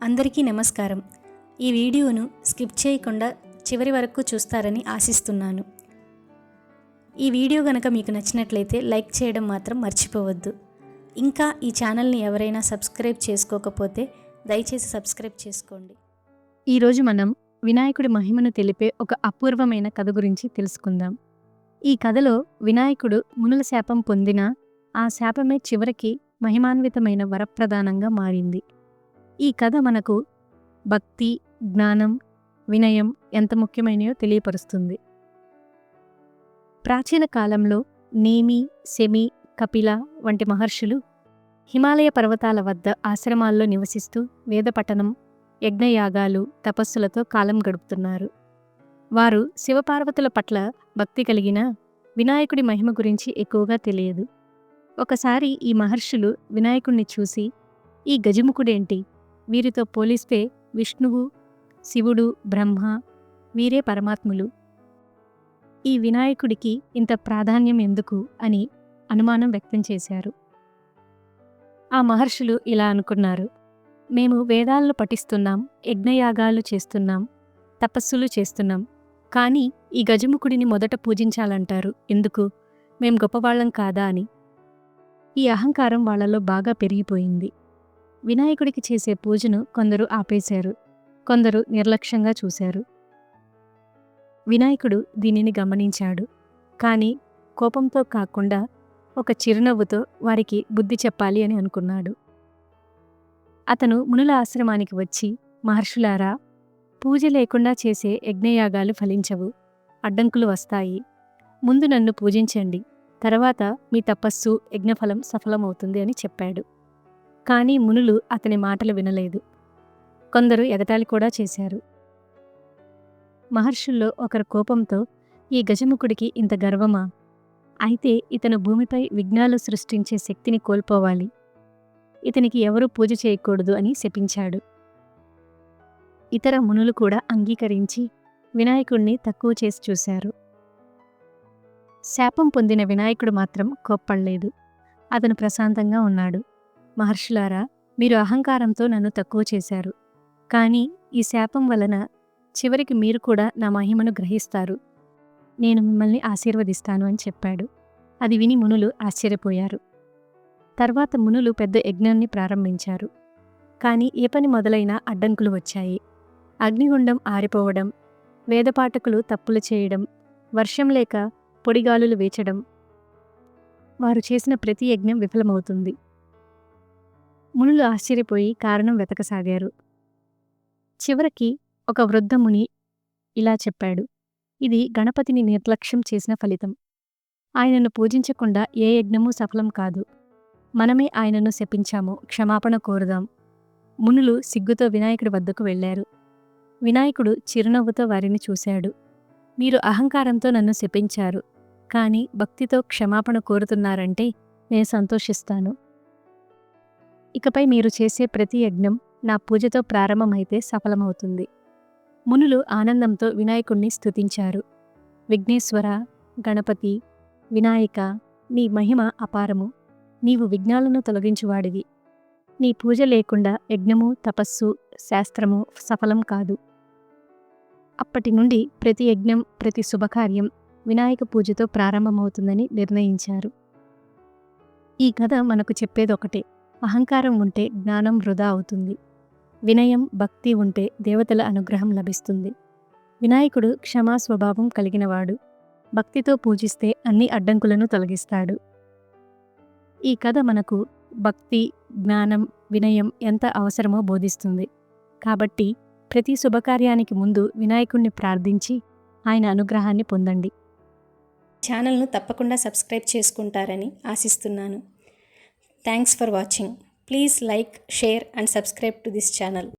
అందరికీ నమస్కారం. ఈ వీడియోను స్కిప్ చేయకుండా చివరి వరకు చూస్తారని ఆశిస్తున్నాను. ఈ వీడియో గనక మీకు నచ్చినట్లయితే లైక్ చేయడం మాత్రం మర్చిపోవద్దు. ఇంకా ఈ ఛానల్ని ఎవరైనా సబ్స్క్రైబ్ చేసుకోకపోతే దయచేసి సబ్స్క్రైబ్ చేసుకోండి. ఈరోజు మనం వినాయకుడి మహిమను తెలిపే ఒక అపూర్వమైన కథ గురించి తెలుసుకుందాం. ఈ కథలో వినాయకుడు మునుల శాపం పొందిన ఆ శాపమే చివరికి మహిమాన్వితమైన వరప్రదానంగా మారింది. ఈ కథ మనకు భక్తి జ్ఞానం వినయం ఎంత ముఖ్యమైనయో తెలియపరుస్తుంది. ప్రాచీన కాలంలో నేమి సెమి కపిల వంటి మహర్షులు హిమాలయ పర్వతాల వద్ద ఆశ్రమాల్లో నివసిస్తూ వేదపఠనం యజ్ఞయాగాలు తపస్సులతో కాలం గడుపుతున్నారు. వారు శివపార్వతుల పట్ల భక్తి కలిగిన వినాయకుడి మహిమ గురించి ఎక్కువగా తెలియదు. ఒకసారి ఈ మహర్షులు వినాయకుణ్ణి చూసి ఈ గజముఖుడేంటి? వీరితో పోలిస్తే విష్ణువు శివుడు బ్రహ్మ వీరే పరమాత్ములు. ఈ వినాయకుడికి ఇంత ప్రాధాన్యం ఎందుకు అని అనుమానం వ్యక్తం చేశారు. ఆ మహర్షులు ఇలా అనుకున్నారు. మేము వేదాలను పఠిస్తున్నాం యజ్ఞయాగాలు చేస్తున్నాం తపస్సులు చేస్తున్నాం. కానీ ఈ గజముఖుడిని మొదట పూజించాలంటారు. ఎందుకు? మేం గొప్పవాళ్ళం కాదా అని. ఈ అహంకారం వాళ్ళలో బాగా పెరిగిపోయింది. వినాయకుడికి చేసే పూజను కొందరు ఆపేశారు. కొందరు నిర్లక్ష్యంగా చూశారు. వినాయకుడు దీనిని గమనించాడు. కానీ కోపంతో కాకుండా ఒక చిరునవ్వుతో వారికి బుద్ధి చెప్పాలి అని అనుకున్నాడు. అతను మునుల ఆశ్రమానికి వచ్చి మహర్షులారా పూజ లేకుండా చేసే యజ్ఞయాగాలు ఫలించవు. అడ్డంకులు వస్తాయి. ముందు నన్ను పూజించండి. తర్వాత మీ తపస్సు యజ్ఞఫలం సఫలమవుతుంది అని చెప్పాడు. కానీ మునులు అతని మాటలు వినలేదు. కొందరు ఎగతాళి కూడా చేశారు. మహర్షుల్లో ఒకరి కోపంతో ఈ గజముఖుడికి ఇంత గర్వమా? అయితే ఇతను భూమిపై విఘ్నాలు సృష్టించే శక్తిని కోల్పోవాలి. ఇతనికి ఎవరూ పూజ చేయకూడదు అని శపించాడు. ఇతర మునులు కూడా అంగీకరించి వినాయకుణ్ణి తక్కువ చేసి చూశారు. శాపం పొందిన వినాయకుడు మాత్రం కోప్పడలేదు. అతను ప్రశాంతంగా ఉన్నాడు. మహర్షులారా మీరు అహంకారంతో నన్ను తక్కువ చేశారు. కానీ ఈ శాపం వలన చివరికి మీరు కూడా నా మహిమను గ్రహిస్తారు. నేను మిమ్మల్ని ఆశీర్వదిస్తాను అని చెప్పాడు. అది విని మునులు ఆశ్చర్యపోయారు. తర్వాత మునులు పెద్ద యజ్ఞాన్ని ప్రారంభించారు. కానీ ఏ పని మొదలైనా అడ్డంకులు వచ్చాయి. అగ్నిగుండం ఆరిపోవడం వేదపాఠకులు తప్పులు చేయడం వర్షం లేక పొడిగాలులు వేచడం వారు చేసిన ప్రతి యజ్ఞం విఫలమవుతుంది. మునులు ఆశ్చర్యపోయి కారణం వెతకసాగారు. చివరికి ఒక వృద్ధ ముని ఇలా చెప్పాడు. ఇది గణపతిని నిర్లక్ష్యం చేసిన ఫలితం. ఆయనను పూజించకుండా ఏ యజ్ఞమూ సఫలం కాదు. మనమే ఆయనను శపించాము క్షమాపణ కోరుదాం. మునులు సిగ్గుతో వినాయకుడి వద్దకు వెళ్ళారు. వినాయకుడు చిరునవ్వుతో వారిని చూశాడు. మీరు అహంకారంతో నన్ను శపించారు. కానీ భక్తితో క్షమాపణ కోరుతున్నారంటే నేను సంతోషిస్తాను. ఇకపై మీరు చేసే ప్రతి యజ్ఞం నా పూజతో ప్రారంభమైతే సఫలమవుతుంది. మునులు ఆనందంతో వినాయకుణ్ణి స్తుతించారు. విఘ్నేశ్వర గణపతి వినాయక నీ మహిమ అపారము. నీవు విఘ్నాలను తొలగించువాడివి. నీ పూజ లేకుండా యజ్ఞము తపస్సు శాస్త్రము సఫలం కాదు. అప్పటి నుండి ప్రతి యజ్ఞం ప్రతి శుభకార్యం వినాయక పూజతో ప్రారంభమవుతుందని నిర్ణయించారు. ఈ కథ మనకు చెప్పేదొకటే. అహంకారం ఉంటే జ్ఞానం వృధా అవుతుంది. వినయం భక్తి ఉంటే దేవతల అనుగ్రహం లభిస్తుంది. వినాయకుడు క్షమా స్వభావం కలిగినవాడు. భక్తితో పూజిస్తే అన్ని అడ్డంకులను తొలగిస్తాడు. ఈ కథ మనకు భక్తి జ్ఞానం వినయం ఎంత అవసరమో బోధిస్తుంది. కాబట్టి ప్రతి శుభకార్యానికి ముందు వినాయకుణ్ణి ప్రార్థించి ఆయన అనుగ్రహాన్ని పొందండి. ఛానల్ను తప్పకుండా సబ్స్క్రైబ్ చేసుకుంటారని ఆశిస్తున్నాను. Thanks for watching. Please like, share and subscribe to this channel.